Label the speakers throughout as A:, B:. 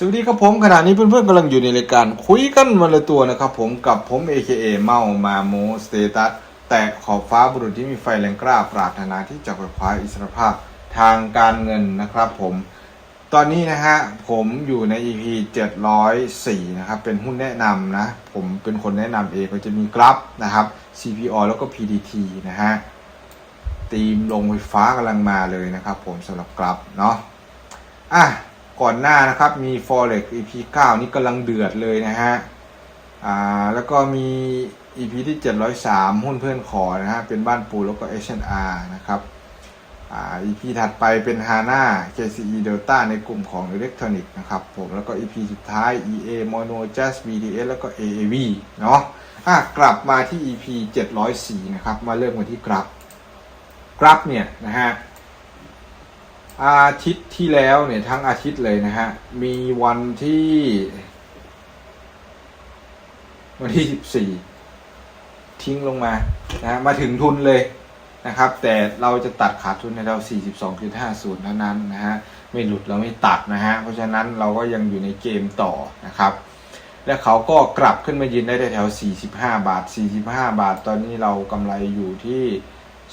A: สวัสดีครับผมขณะนี้เพื่อนๆกำลังอยู่ในรายการคุยกันวันละตัวนะครับผมกับผม AKA เมามาโมสเตตัสแตกขอบฟ้าบุรุษที่มีไฟแรงกล้าปรารถนาที่จะไขว่คว้าอิสรภาพทางการเงินนะครับผม ตอนนี้นะฮะผมอยู่ใน EP 704 นะครับ เป็นหุ้นแนะนำนะ ผมเป็นคนแนะนำเองก็จะมีกราฟนะครับ CPO แล้วก็ PDT นะฮะตีมลงไฟฟ้ากำลังมาเลยนะครับผมสำหรับกราฟเนาะอะ ก่อนหน้านะครับมี Forex EP 9 นี่กำลังเดือดเลยนะฮะอ่าแล้วก็มี EP ที่ 703 หุ้นเพื่อนขอนะฮะเป็นบ้านปูแล้วก็ H&R นะครับอ่า EP ถัดไปเป็น HANA KCE Delta ในกลุ่มของอิเล็กทรอนิกส์นะครับผมแล้วก็ EP สุดท้าย EA Mono Jazz BTS แล้วก็ AAV เนาะอะกลับมาที่ EP 704 นะครับ มาเริ่มกันที่กราฟกราฟเนี่ยนะฮะ อาทิตย์ที่แล้วเนี่ยทั้งอาทิตย์เลยนะฮะ มีวันที่ วันที่สิบสี่ทิ้งลงมานะฮะมาถึงทุนเลยนะครับ แต่เราจะตัดขาดทุนในเรา 42.50เท่านั้นนะฮะ ไม่หลุดเราไม่ตัดนะฮะ เพราะฉะนั้นเราก็ยังอยู่ในเกมต่อนะครับ และเขาก็กลับขึ้นมายืนได้แถว 45 บาท 45 บาท ตอนนี้เรากำไรอยู่ที่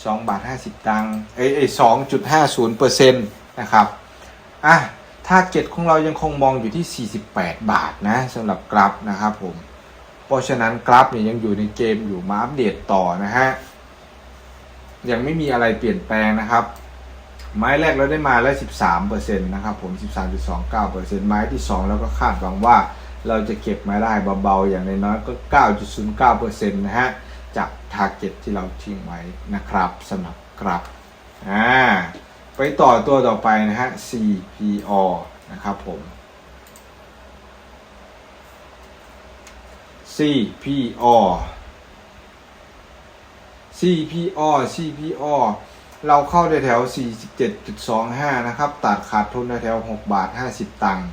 A: 2บาท50 ตังค์เอ้ยเอ้ย2.50เปอร์เซ็นต์นะครับอะทาร์เก็ตของเรายังคงมองอยู่ที่ 48 บาทนะสำหรับกราฟนะครับผมเพราะฉะนั้นกราฟเนี่ยยังอยู่ในเกมอยู่มาอัปเดตต่อนะฮะยังไม่มีอะไรเปลี่ยนแปลงนะครับ ไม้แรกเราได้มาแล้ว 13%นะครับผม 13.29%ไม้ที่ 2 แล้วก็คาดหวังว่าเราจะเก็บมาได้เบาๆ อย่างน้อยๆก็ 9.09%นะฮะ จากทาร์เก็ตที่เราทิ้งไว้นะครับสำหรับกราฟอ่าไปต่อตัวต่อไปนะฮะ CPO นะครับผม CPO CPO CPO เราเข้าในแถว 47.25 นะครับ ตัดขาดทุนในแถว 6 บาท 50 ตังค์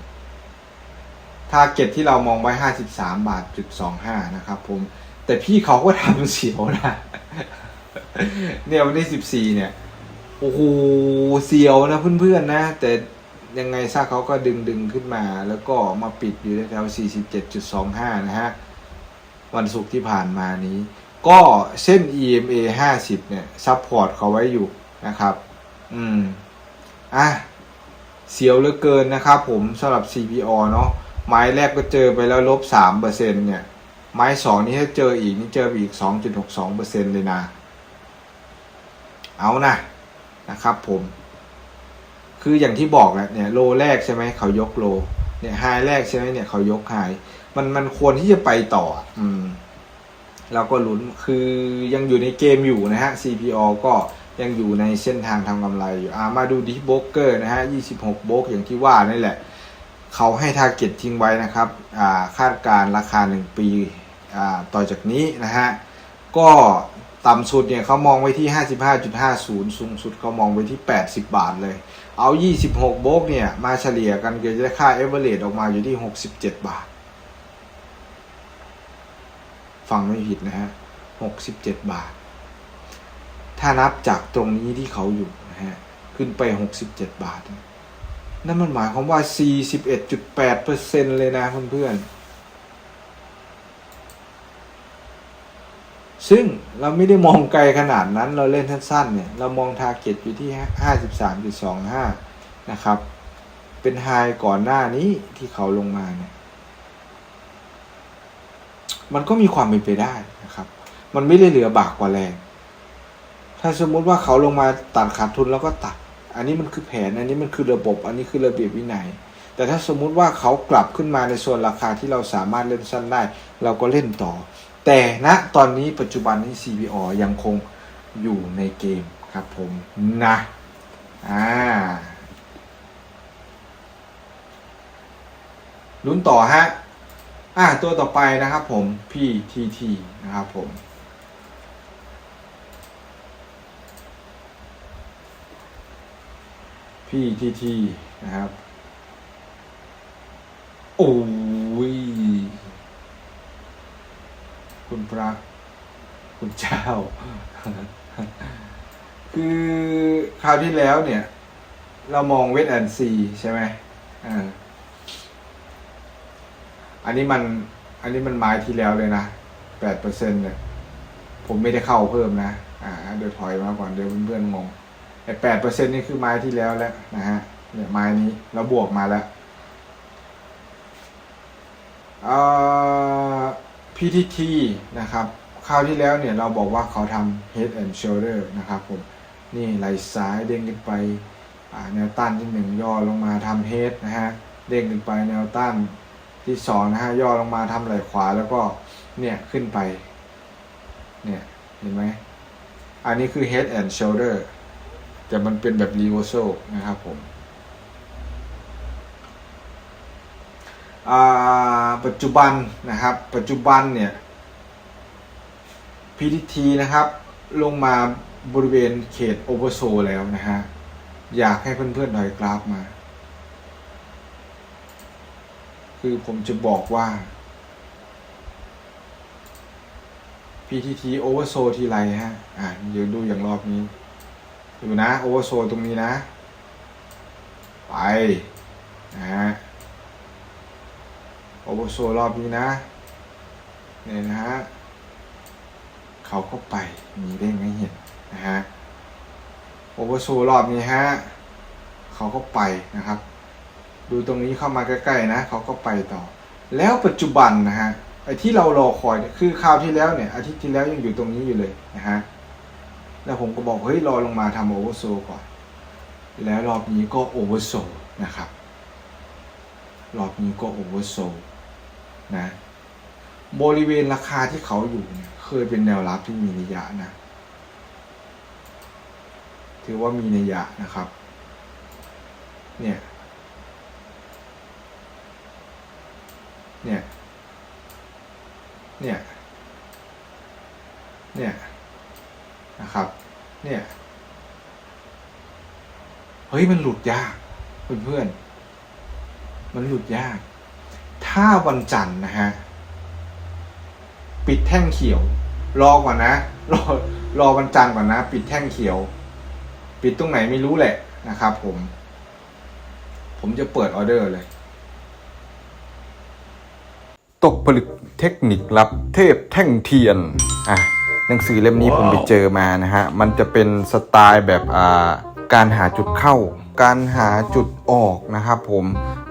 A: ทาร์เก็ตที่เรามองไว้ 53 บาท จุด25 นะครับผม แต่พี่เขาก็ทำเสียวนะเนี่ยวันที่14เนี่ยโอ้โหเสียวนะเพื่อนๆนะ แต่ยังไงซะเขาก็ดึงดึงขึ้นมา แล้วก็มาปิดอยู่แถวๆ47.25 นะฮะ วันศุกร์ที่ผ่านมานี้ ก็เส้น EMA 50 เนี่ย ซัพพอร์ตเขาไว้อยู่นะครับ อืม อะ เสียวเหลือเกินนะครับผมสำหรับ CPO เนาะไม้แรกก็เจอไปแล้วลบ3เปอร์เซ็นเนี่ย ไม้สองนี่ถ้าเจออีกนี่เจอไปอีก 2.62เปอร์เซ็นเลยนะ เอานะนะครับผม คืออย่างที่บอกแหละเนี่ยโลแรกใช่ไหมเขายกโล เนี่ยไฮแรกใช่ไหมเนี่ยเขายกไฮมันมันควรที่จะไปต่อ อืมเราก็ลุ้นคือยังอยู่ในเกมอยู่นะฮะ CPO ก็ยังอยู่ในเส้นทางทำกำไรอยู่อามาดูดิโบกเกอร์นะฮะ 26 โบกอย่างที่ว่านี่แหละ เขาให้ทาร์เก็ตทิ้งไว้นะครับอ่าคาดการราคา 1 ปี ต่อจากนี้นะฮะ ก็ต่ำสุดเนี่ยเขามองไว้ที่ 55.50 สูงสุดเขามองไว้ที่ 80 บาทเลย เอา 26 โบกเนี่ย มาเฉลี่ยกันก็จะได้ค่าเอเวอเรออกมาอยู่ที่ 67 บาท ฟังไม่ผิดนะฮะ 67 บาท ถ้านับจากตรงนี้ที่เขาอยู่นะฮะ ขึ้นไป 67 บาท นั่นมันหมายความว่า 41.8%เลยนะเพื่อนๆ ซึ่งเราไม่ได้มองไกลขนาดนั้นเราเล่นสั้นๆเนี่ยเรามองทาร์เก็ตอยู่ที่ 53.25 นะครับ เป็นไฮก่อนหน้านี้ที่เขาลงมาเนี่ยมันก็มีความเป็นไปได้นะครับ มันไม่ได้เหลือบากกว่าแรง ถ้าสมมุติว่าเขาลงมาตัดขาดทุนแล้วก็ตัด อันนี้มันคือแผน อันนี้มันคือระบบ อันนี้คือระเบียบวินัย แต่ถ้าสมมุติว่าเขากลับขึ้นมาในโซนราคาที่เราสามารถเล่นสั้นได้ เราก็เล่นต่อ แต่ณตอนนี้ปัจจุบันนี้ CPO ยังคงอยู่ในเกมครับผมนะอ่าลุ้นต่อฮะอ่าตัวต่อไปนะครับผม PTT นะครับผม PTT นะครับ โอ้ย คุณ พระคุณเจ้า คือคราวที่แล้วเนี่ย เรามองเวทแอนซีใช่ไหมอ่าอันนี้มัน อันนี้มันไม้ที่แล้วเลยนะแปดเปอร์เซ็นเนี่ยผมไม่ได้เข้าเพิ่มนะ อ่า เดี๋ยวถอยมาก่อนเดี๋ยวเพื่อนๆงงไอ้แปดเปอร์เซ็นต์นี่คือไม้ที่แล้วแล้วนะฮะ เนี่ยไม้นี้แล้วบวกมาแล้วเอ่อ PTT นะครับคราวที่แล้วเนี่ยเราบอกว่าเขาทำ head and shoulder นะครับผมนี่ไหลซ้ายเด้งขึ้นไปแนวต้านที่หนึ่งย่อลงมาทำ head นะฮะเด้งขึ้นไปแนวต้านที่สองนะฮะย่อลงมาทำไหลขวาแล้วก็เนี่ยขึ้นไปเนี่ยเห็นไหมอันนี้คือ head and shoulder แต่มันเป็นแบบ reversal นะครับผมอ่า ปัจจุบันนะครับปัจจุบันเนี่ย PTT นะครับลงมาบริเวณเขตโอเวอร์โซแล้วนะฮะ อยากให้เพื่อนๆถอยกราฟมา คือผมจะบอกว่า PTT โอเวอร์โซทีไรฮะ อ่าเดี๋ยวดูอย่างรอบนี้ดูนะโอเวอร์โซตรงนี้นะ ไปนะฮะ โอเวอร์โซรอบนี้นะเนี่ยนะฮะเขาก็ไปมีเด้งให้เห็นนะฮะโอเวอร์โซรอบนี้ฮะเขาก็ไปนะครับ ดูตรงนี้เข้ามาใกล้ๆนะเขาก็ไปต่อ แล้วปัจจุบันนะฮะไอ้ที่เรารอคอยเนี่ยคือคราวที่แล้วเนี่ยอาทิตย์ที่แล้วยังอยู่ตรงนี้อยู่เลยนะฮะแล้วผมก็บอกเฮ้ยรอลงมาทำโอเวอร์โซก่อน แล้วรอบนี้ก็โอเวอร์โซนะครับ รอบนี้ก็โอเวอร์โซ นะบริเวณราคาที่เขาอยู่เนี่ยเคยเป็นแนวรับที่มีนัยยะนะ ถือว่ามีนัยยะนะครับ เนี่ย เนี่ย เนี่ย เนี่ยนะครับ เนี่ย เฮ้ยมันหลุดยากเพื่อนๆมันหลุดยาก ถ้าวันจันทร์นะฮะ ปิดแท่งเขียว รอก่อนนะ รอรอวันจันทร์ก่อนนะ ปิดแท่งเขียว ปิดตรงไหนไม่รู้แหละนะครับผม ผมจะเปิดออเดอร์เลย ตกผลึกเทคนิคลับเทพแท่งเทียน อะ หนังสือเล่มนี้ผมไปเจอมานะฮะ มันจะเป็นสไตล์แบบอ่าการหาจุดเข้า การหาจุดออกนะครับผม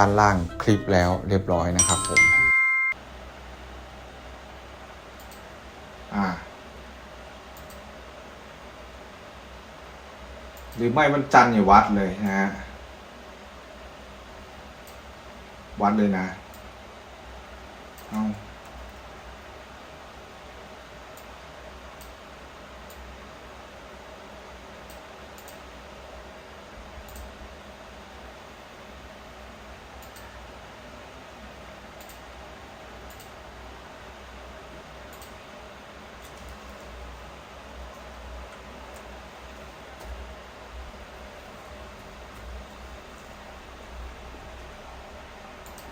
A: านานล่างคลิปแล้วเรียบร้อยนะครับผมอ่าหรือไม่มันจันทร์อย่วัดเลยนะฮะวัดเลยนะเอา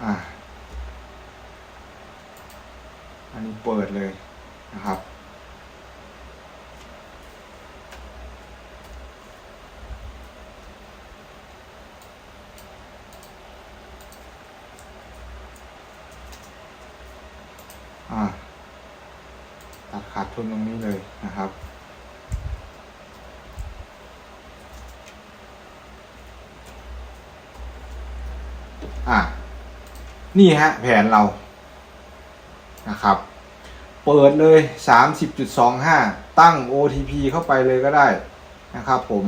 A: อะอันนี้เปิดเลยนะครับ อ่าตัดขาดทุนตรงนี้เลยนะครับ นี่ฮะ แผนเรานะครับ เปิดเลย 30.25 ตั้ง OTP เข้าไปเลยก็ได้นะครับผม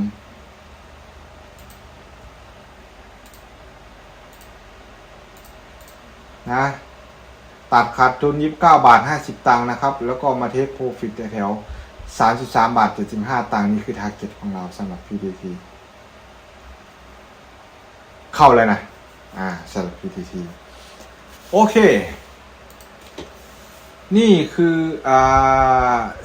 A: นะตัดขาดทุน 29 บาท 50 ตังค์นะครับ แล้วก็มาเทคโปรฟิตแถว 33 บาท 75 ตังค์นี่คือทาร์เก็ตของเราสำหรับ PTT เข้าเลยนะ อ่าสำหรับ PTT โอเค นี่คืออ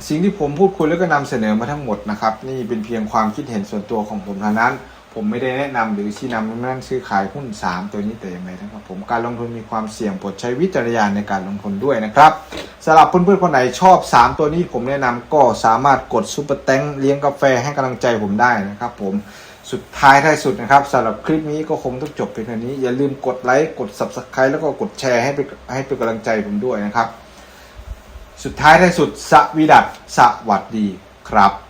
A: สิ่งที่ผมพูดคุยแล้วก็นำเสนอมาทั้งหมดนะครับ นี่เป็นเพียงความคิดเห็นส่วนตัวของผมเท่านั้น ผมไม่ได้แนะนำหรือชี้นำนั่นซื้อขายหุ้น 3 ตัวนี้แต่อย่างไรนะครับ ผมการลงทุนมีความเสี่ยงโปรดใช้วิจารณญาณในการลงทุนด้วยนะครับสำหรับเพื่อนๆคนไหนชอบ 3 ตัวนี้ผมแนะนำก็สามารถกดซุปเปอร์แตงเลี้ยงกาแฟให้กำลังใจผมได้นะครับผม สุดท้ายท้ายสุดนะครับสำหรับคลิปนี้ก็คงต้องจบเพียงเท่านี้ อย่าลืมกดไลค์กด subscribe แล้วก็กดแชร์ให้เป็นให้เป็นกำลังใจผมด้วยนะครับ สุดท้ายท้ายสุดสวีดัตสวัสดีครับ